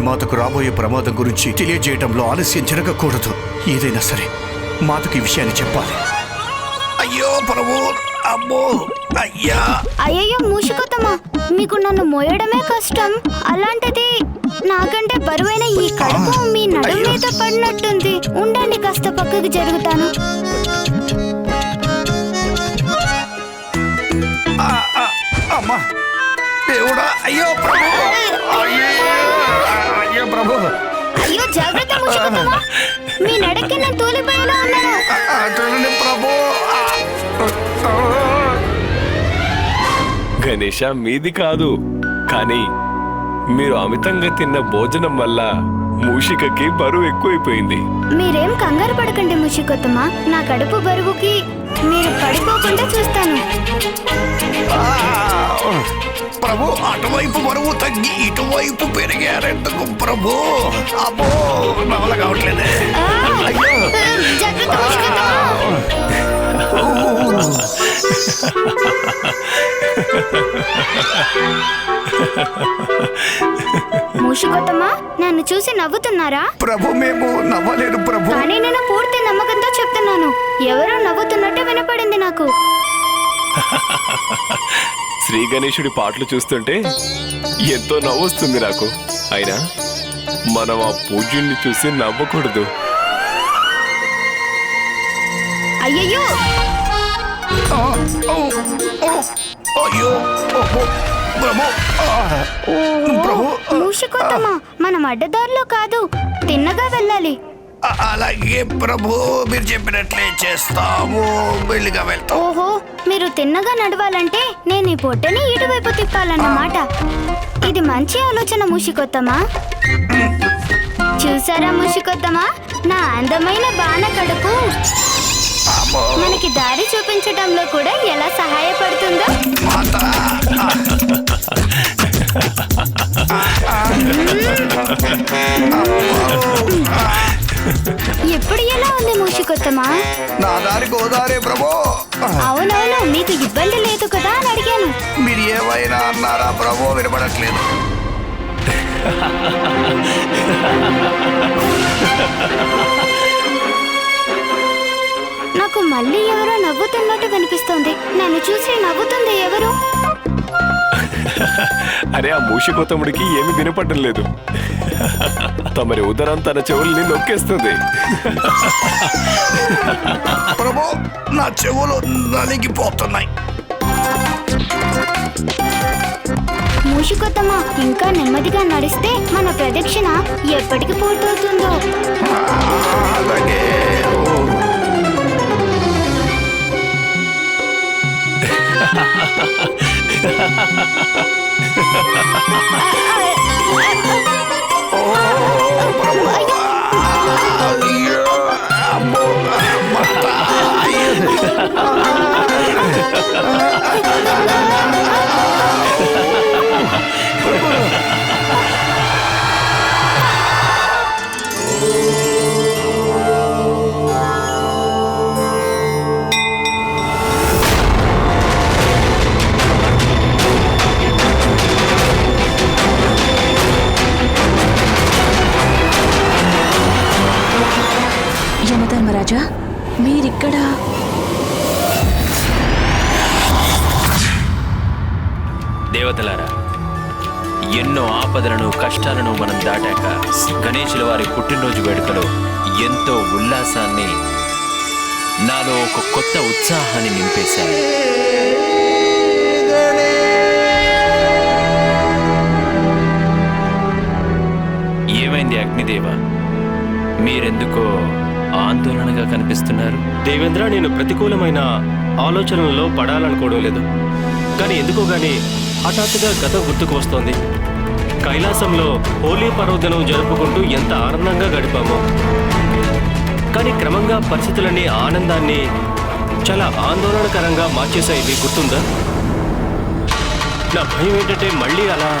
మాతకు రాబోయే ప్రమాదం గురించి తెలియజేయడంలో ఆలస్యం జరగకూడదు. ఏదైనా సరే మాతకు ఈ విషయాన్ని చెప్పాలి. అయ్యో ప్రభు అమ్మో అయ్యా. అయ్యయ్యో మూషికొత్తమ్మా మీకు నన్ను మోయడమే కష్టం. అలాంటిది నాకంటే బరువైన ఈ కడుపు మీ నడుము మీద పడినట్టుంది. ఉండండి కాస్త పక్కకు జరుగుతాను. అమ్మా. దేవుడా అయ్యో ప్రభు. జాగ్రత్త మీ నడకి నేను తూలిపోయేలా ఉన్నాను. ప్రభు. గణేష మీది కాదు. కానీ మీరు అమితంగా తిన్న భోజనం వల్ల మూషికకి బరువు ఎక్కువైపోయింది. మీరేం కంగారు పడకండి ముషికొత్తమ్మా నా కడుపు బరువుకి మీరు పడిపోకుండా చూస్తాను. ప్రభు అటువైపు బరువు తగ్గి ఇటువైపు పెరిగారెందుకు ప్రభు? అబ్బో నవల కావట్లేదే. మూషికొత్తమ్మా నన్ను చూసి నవ్వుతున్నారా? ప్రభు మేము నవ్వలేదు ప్రభు. కానీ నేను పూర్తి నమ్మకంతో చెప్తున్నాను. ఎవరో నవ్వుతున్నట్టు వినపడింది నాకు. శ్రీ గణేశుడి పాటలు చూస్తుంటే ఎంతో నవ్వొస్తుంది నాకు. అయినా మనం ఆ పూజ్యుణ్ణి చూసి నవ్వకూడదు. అయ్యయ్యో! ఆ, ఓ, ఓ, అయ్యో మనం అడ్డదారిలో కాదు తిన్నగా వెళ్ళాలి. అలాగే ప్రభు మీరు చెప్పినట్లే చేస్తాము. వెళ్ళిగా వెళ్తాం. ఓహో మీరు తిన్నగా నడవాలంటే నేను ఈ పొట్టని ఇటువైపు తిప్పాలన్నమాట. ఇది మంచి ఆలోచన మూషికొత్తమా? చూసారా మూషికొత్తమా? నా అందమైన బాణ కడుపు. మనకి దారి చూపించడంలో కూడా ఎలా సహాయపడుతుందో? మాత. ఎప్పుడు ఎలా ఉంది మూషికొత్తమా నా దారి గోదారే ప్రభు. అవునవును మీకు ఇబ్బంది లేదు కదా అని అడిగాను. మీరు ఏమైనా అన్నారా ప్రభు? వినపడట్లేదు. నాకు మళ్ళీ ఎవరో నవ్వుతున్నట్టు వినిపిస్తోంది నన్ను చూసి నవ్వుతుంది ఎవరు? అరే ఆ మూషికోతముడికి ఏమి వినపడడం లేదు. తమరి ఉదరం తన చెవుల్ని నొక్కేస్తుంది. ప్రభు నా చెవులు నలిగిపోతున్నాయి. మూషికొత్తమా ఇంకా నెమ్మదిగా నడిస్తే మన ప్రదక్షిణ ఎప్పటికి పూర్తవుతుందో. అలాగే. యమధర్మరాజా మీరిక్కడ? దేవతలారా ఎన్నో ఆపదలను కష్టాలను మనం దాటాక గణేశుల వారి పుట్టినరోజు వేడుకలో ఎంతో ఉల్లాసాన్ని నాలో ఒక కొత్త ఉత్సాహాన్ని నింపేశాను ఏమైంది అగ్నిదేవ? మీరెందుకో ఆందోళనగా కనిపిస్తున్నారు. దేవేంద్ర నేను ప్రతికూలమైన ఆలోచనలలో పడాలనుకోవడం లేదు. కానీ ఎందుకో గాని హఠాత్తుగా గతం గుర్తుకు వస్తోంది. కైలాసంలో హోలీ పర్వదినం జరుపుకుంటూ ఎంత ఆనందంగా గడిపామో. కానీ క్రమంగా పరిస్థితులన్నీ ఆనందాన్ని చాలా ఆందోళనకరంగా మార్చేశాయి. మీకు గుర్తుందా? నా భయం ఏంటంటే మళ్ళీ అలా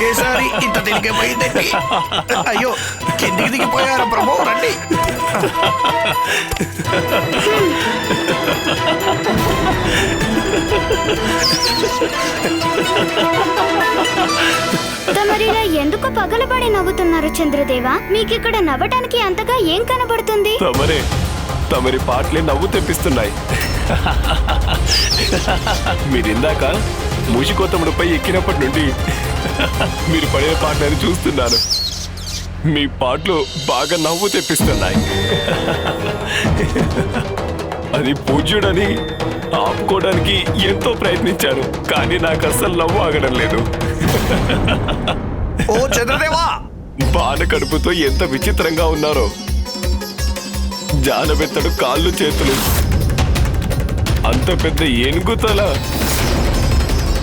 ఒకేసారి ఇంత తిరిగిపోయిందండి అయ్యో కిందికి దిగిపోయారా ప్రభు? రండి. తమరిలా ఎందుకు పగలబడి నవ్వుతున్నారు చంద్రదేవా? మీకిక్కడ నవ్వటానికి అంతగా ఏం కనబడుతుంది? తమరే తమరి పాటలే నవ్వు తెప్పిస్తున్నాయి. మీరిందాక మూషికోతముడిపై ఎక్కినప్పటి నుండి మీరు పడే పాటలను చూస్తున్నాను. మీ పాటలు బాగా నవ్వు తెప్పిస్తున్నాయి. అది పూజ్యుడని ఆపుకోవడానికి ఎంతో ప్రయత్నించాను కానీ నాకు అస్సలు నవ్వు ఆగడం లేదు. ఓ చంద్రదేవా! బాణ కడుపుతో ఎంత విచిత్రంగా ఉన్నారో. జానబెత్తడు కాళ్ళు చేతులు. అంత పెద్ద ఏనుగు తల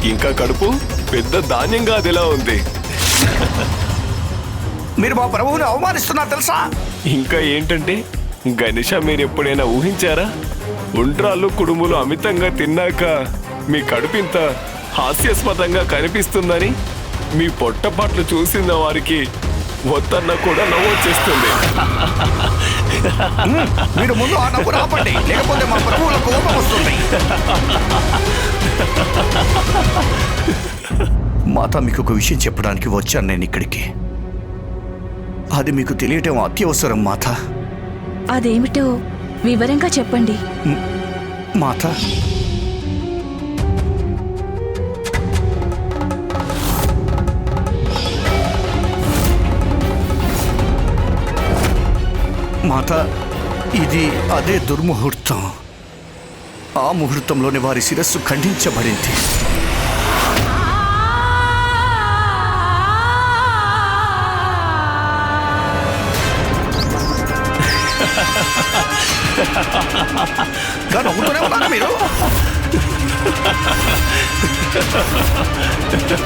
ఇంకా కడుపు? పెద్ద ధాన్యంగా అదిలా ఉంది? మీరు మా ప్రభువుని అవమానిస్తున్నారు తెలుసా? ఇంకా ఏంటంటే గణేష మీరు ఎప్పుడైనా ఊహించారా? ఉండ్రాళ్ళు కుడుములు అమితంగా తిన్నాక మీ కడుపు ఇంత హాస్యాస్పదంగా కనిపిస్తుందని మీ పొట్టపాట్లు చూసిన వారికి ఒత్తన్న కూడా నవ్వు వచ్చేస్తుంది. మీరు ముందు ఆ నవ్వు రాపండి లేకపోతే మా ప్రభువుల కోపం వస్తుంది. మాత మీకు ఒక విషయం చెప్పడానికి వచ్చాను నేను ఇక్కడికి. అది మీకు తెలియటం అత్యవసరం మాత. అదేమిటో వివరంగా చెప్పండి. మాత. మాత ఇది అదే దుర్ముహూర్తం. ఆ ముహూర్తంలోనే వారి శిరస్సు ఖండించబడింది. ఇంకా నవ్వుతూనే ఉన్నారా మీరు పుత్ర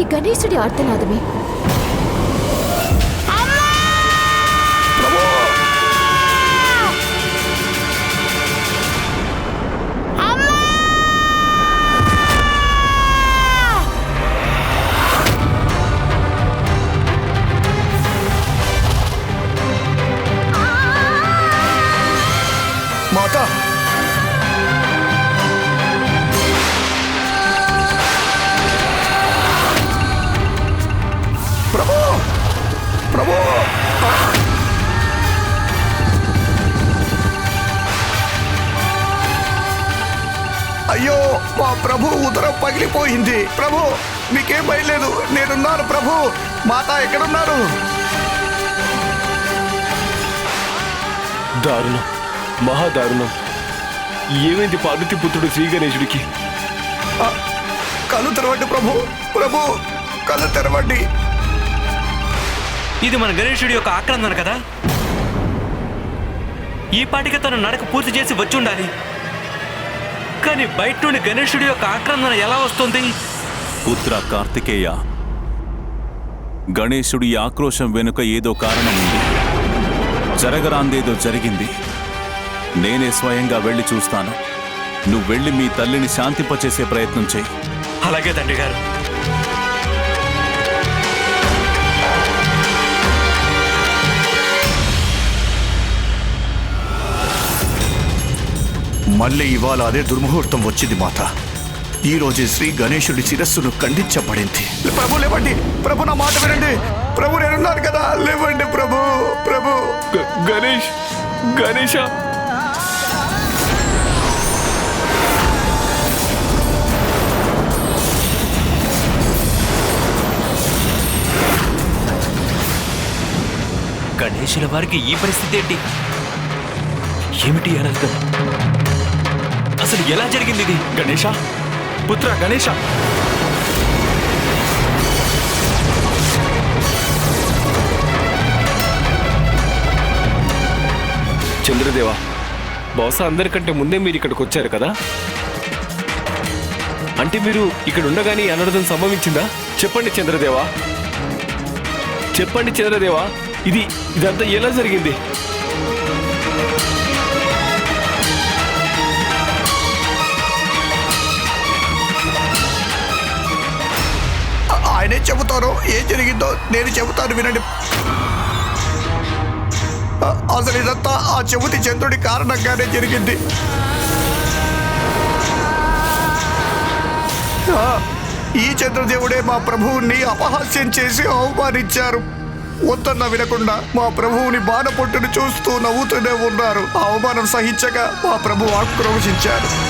అది గణేశుడి ఆర్తనాదమే. ప్రభు ఉదరం పగిలిపోయింది. ప్రభు మీకేం భయలేదు నేనున్నాను ప్రభు. మాత ఎక్కడున్నారు? దారుణం. మహాదారుణం. ఏమైంది పార్వతి పుత్రుడు శ్రీ గణేశుడికి కళ్ళు తెరవండి ప్రభు. ప్రభు కళ్ళు తెరవండి. ఇది మన గణేశుడి యొక్క ఆక్రందన కదా? ఈ పాటికి తను నడక పూర్తి చేసి వచ్చి ఉండాలి కానీ బయట నుండి గణేశుడి యొక్క ఆక్రందన ఎలా వస్తుంది? పుత్ర కార్తికేయ గణేశుడి ఆక్రోశం వెనుక ఏదో కారణం ఉంది. జరగరాందేదో జరిగింది. నేనే స్వయంగా వెళ్ళి చూస్తాను. నువ్వు వెళ్ళి మీ తల్లిని శాంతింపచేసే ప్రయత్నం చేయి. అలాగే తండ్రి గారు. మళ్ళీ ఇవాళ అదే దుర్ముహూర్తం వచ్చింది మాత. ఈ రోజు శ్రీ గణేశుడి శిరస్సును ఖండించబడింది. ప్రభు లేవండి. ప్రభు నా మాట వినండి. ప్రభు నేనున్నాను కదా. లేవండి ప్రభు ప్రభు. గణేష్ గణేష. మనుషుల వారికి ఈ పరిస్థితి ఏంటి? ఏమిటి అనర్థం? అసలు ఎలా జరిగింది ఇది? గణేష? పుత్ర గణేష? చంద్రదేవ బహుశా అందరికంటే ముందే మీరు ఇక్కడికి వచ్చారు కదా? అంటే మీరు ఇక్కడ ఉండగానే అనర్థం సంభవించిందా? చెప్పండి చంద్రదేవా. చెప్పండి చంద్రదేవా ఇది ఇదంతా ఎలా జరిగింది? ఆ- ఆయనే ఏం జరిగిందో నేను చెబుతాను వినండి. అసలు ఇదంతా ఆ చెబుతి చంద్రుడి కారణంగానే జరిగింది. ఈ చంద్రదేవుడే మా ప్రభువుని అపహాస్యం చేసి అవమానించారు. వద్దన్న వినకుండా మా ప్రభువుని బాణపొట్టును చూస్తూ నవ్వుతూనే ఉన్నారు. ఆ అవమానం సహించగా మా ప్రభు ఆక్రోశించారు.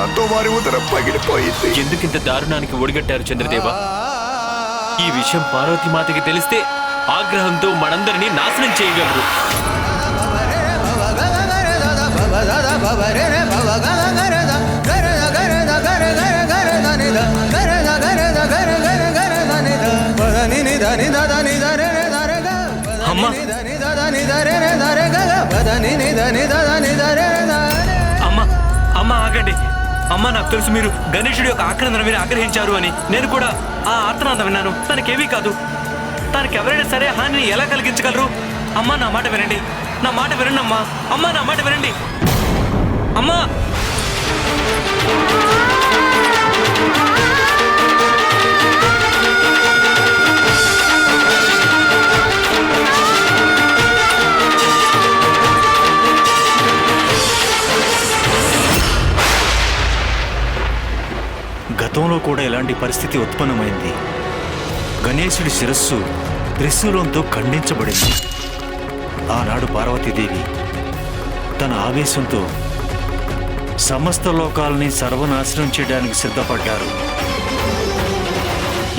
దాంతో వారి ఉదరం పగిలిపోయింది. ఎందుకింత దారుణానికి ఒడిగట్టారు చంద్రదేవ? ఈ విషయం పార్వతీమాతకి తెలిస్తే ఆగ్రహంతో మనందరినీ నాశనం చేయగలరు. అమ్మా అమ్మా అమ్మ ఆగండి. అమ్మ నాకు తెలుసు మీరు గణేశుడి యొక్క ఆక్రందన మీరు ఆగ్రహించారు అని. నేను కూడా ఆ ఆర్తనాదం విన్నాను. తనకేమీ కాదు. తనకెవరైనా సరే హానిని ఎలా కలిగించగలరు? అమ్మా నా మాట వినండి. నా మాట వినండి అమ్మా అమ్మా నా మాట వినండి. అమ్మా! గతంలో కూడా ఇలాంటి పరిస్థితి ఉత్పన్నమైంది. గణేశుడి శిరస్సు త్రిశూలంతో ఖండించబడింది. ఆనాడు పార్వతీదేవి తన ఆవేశంతో సమస్త లోకాలని సర్వనాశనం చేయడానికి సిద్ధపడ్డారు.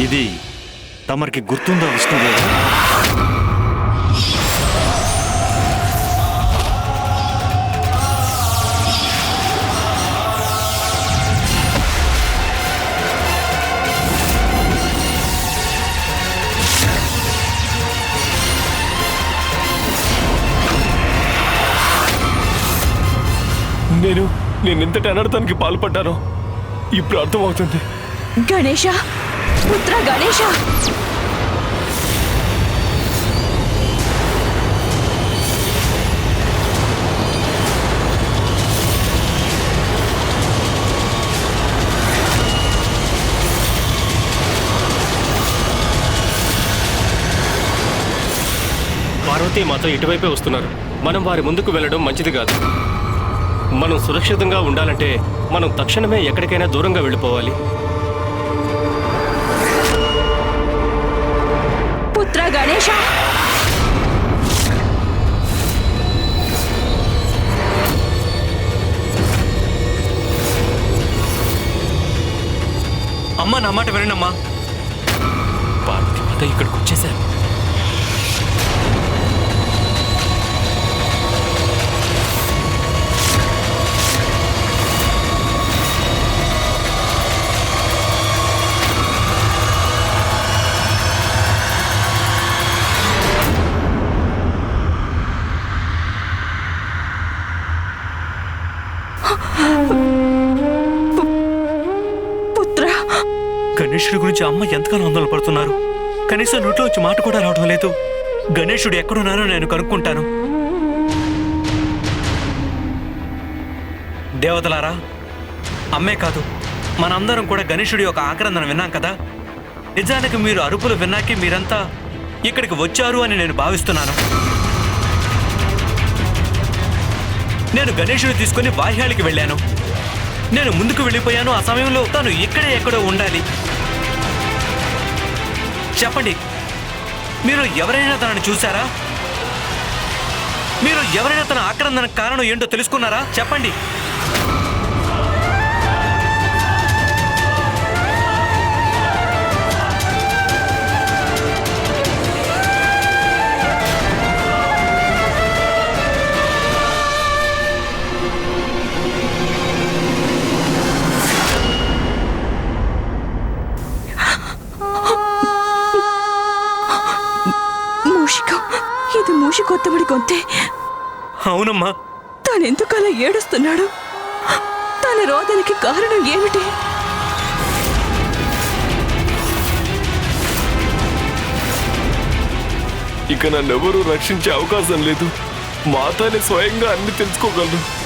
ఇది తమరికి గుర్తుందా విష్ణుదేవి? నేను నేను ఎంతటి అనర్థానికి పాల్పడ్డానో. ఇప్పుడు అర్థమవుతుంది గణేష పుత్ర గణేష! పార్వతీ మాతో ఇటువైపే వస్తున్నారు. మనం వారి ముందుకు వెళ్ళడం మంచిది కాదు. మనం సురక్షితంగా ఉండాలంటే మనం తక్షణమే ఎక్కడికైనా దూరంగా వెళ్ళిపోవాలి. పుత్ర గణేష అమ్మా నా మాట వినండి అమ్మా పార్వతీమాత ఇక్కడికి వచ్చేసారు గురించి అమ్మ ఎంతగానో ఆందోళన పడుతున్నారు. కనీసం నోట్లో వచ్చి మాట కూడా రావడం లేదు. గణేశుడు ఎక్కడున్నారో నేను కనుక్కుంటాను. దేవతలారా అమ్మే కాదు మనందరం కూడా గణేశుడి యొక్క ఆక్రందన విన్నాం కదా? నిజానికి మీరు అరుపులు విన్నాకే మీరంతా ఇక్కడికి వచ్చారు అని నేను భావిస్తున్నాను. నేను గణేశుడు తీసుకుని బాహ్యాలకి వెళ్ళాను. నేను ముందుకు వెళ్ళిపోయాను. ఆ సమయంలో తను ఇక్కడే ఎక్కడో ఉండాలి. చెప్పండి. మీరు ఎవరైనా తనని చూసారా మీరు ఎవరైనా తన ఆక్రందన కారణం ఏంటో తెలుసుకున్నారా? చెప్పండి. మూషికొత్తముడి గొంతే. అవునమ్మా. తానెందుకు అలా ఏడుస్తున్నాడు? తన రోదనకి కారణం ఏమిటి? ఇక నన్నెవరూ రక్షించే అవకాశం లేదు. మాతానే స్వయంగా అన్ని తెలుసుకోగలరు.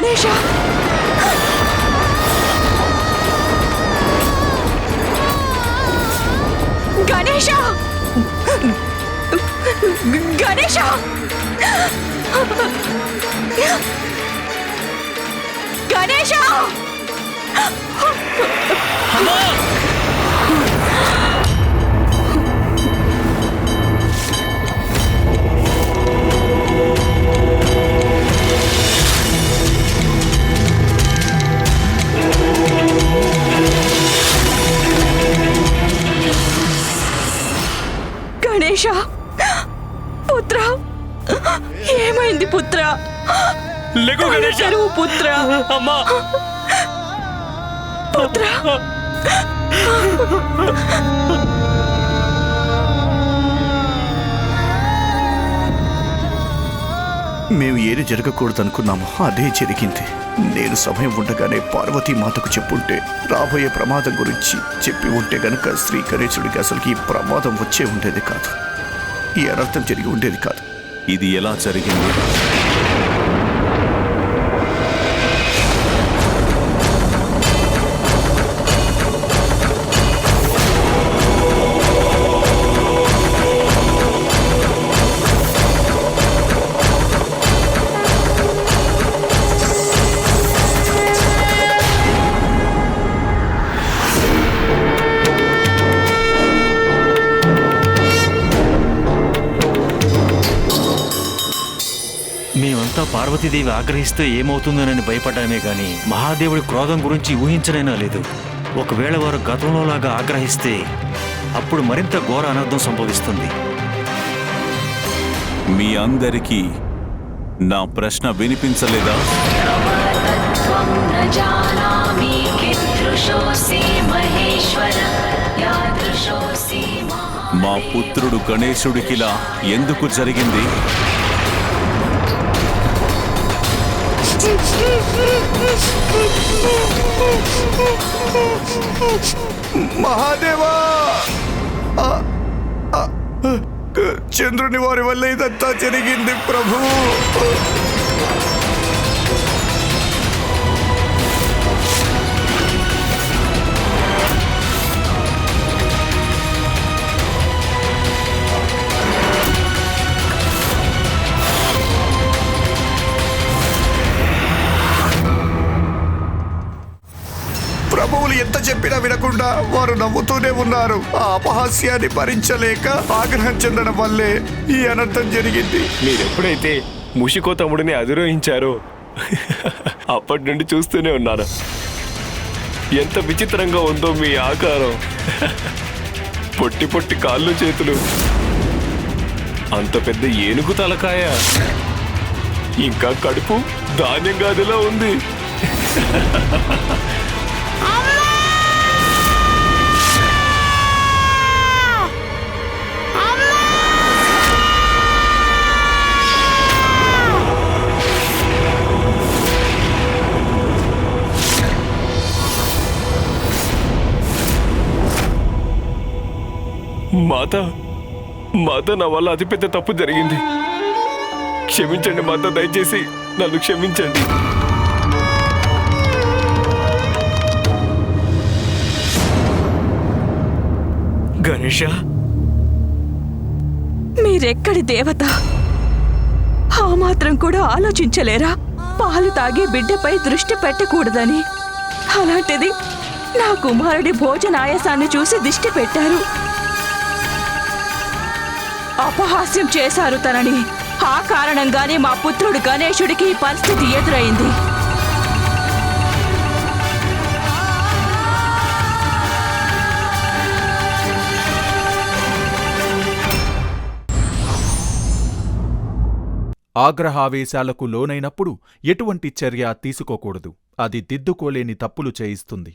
పుత్ర గణేష గణేష గణేష పుత్ర. ఏమైంది పుత్ర? లెగు గణేష. తెరువు పుత్ర. అమ్మా. పుత్ర. మేము ఏది జరగకూడదనుకున్నామో అదే జరిగింది. నేను సమయం ఉండగానే పార్వతీ మాతకు చెప్పుంటే రాబోయే ప్రమాదం గురించి చెప్పి ఉంటే గనుక శ్రీ గణేశుడికి అసలుకి ఈ ప్రమాదం వచ్చే ఉండేది కాదు. ఈ అనర్థం జరిగి ఉండేది కాదు. ఇది ఎలా జరిగింది? పార్వతీదేవి ఆగ్రహిస్తే ఏమవుతుందోనని భయపడ్డామే గాని మహాదేవుడి క్రోధం గురించి ఊహించనైనా లేదు. ఒకవేళ వారు గతంలోలాగా ఆగ్రహిస్తే అప్పుడు మరింత ఘోర అనర్థం సంభవిస్తుంది. మీ అందరికీ నా ప్రశ్న వినిపించలేదా? మా పుత్రుడు గణేశుడికిలా ఎందుకు జరిగింది? మహాదేవా! చంద్రుని వారి వల్ల ఇదంతా జరిగింది ప్రభు. చెప్పినా వినకుండా వారు నవ్వుతూనే ఉన్నారు. ఆ అపహాస్యాన్ని భరించలేక ఆగ్రహం చెందడం వల్లే ఈ అనర్థం జరిగింది. మీరెప్పుడైతే ముషికో తమ్ముడిని అధిరోహించారో అప్పటి నుండి చూస్తూనే ఉన్నాను. ఎంత విచిత్రంగా ఉందో మీ ఆకారం. పొట్టి పొట్టి కాళ్ళు చేతులు. అంత పెద్ద ఏనుగు తలకాయ. ఇంకా కడుపు ధాన్యం గదిలో ఉంది. మాత నా వల్ల అతిపెద్ద తప్పు జరిగింది. క్షమించండి మాత దయచేసి నన్ను క్షమించండి. గణేష? మీరెక్కడి దేవత? ఆ మాత్రం కూడా ఆలోచించలేరా? పాలు తాగి బిడ్డపై దృష్టి పెట్టకూడదని. అలాంటిది నా కుమారుడి భోజన ఆయాసాన్ని చూసి దిష్టి పెట్టారు. అపహాస్యం చేశారు తనని. ఆ కారణంగానే మా పుత్రుడు గణేశుడికి పరిస్థితి ఎదురైంది. ఆగ్రహావేశాలకు లోనైనప్పుడు ఎటువంటి చర్య తీసుకోకూడదు. అది దిద్దుకోలేని తప్పులు చేయిస్తుంది.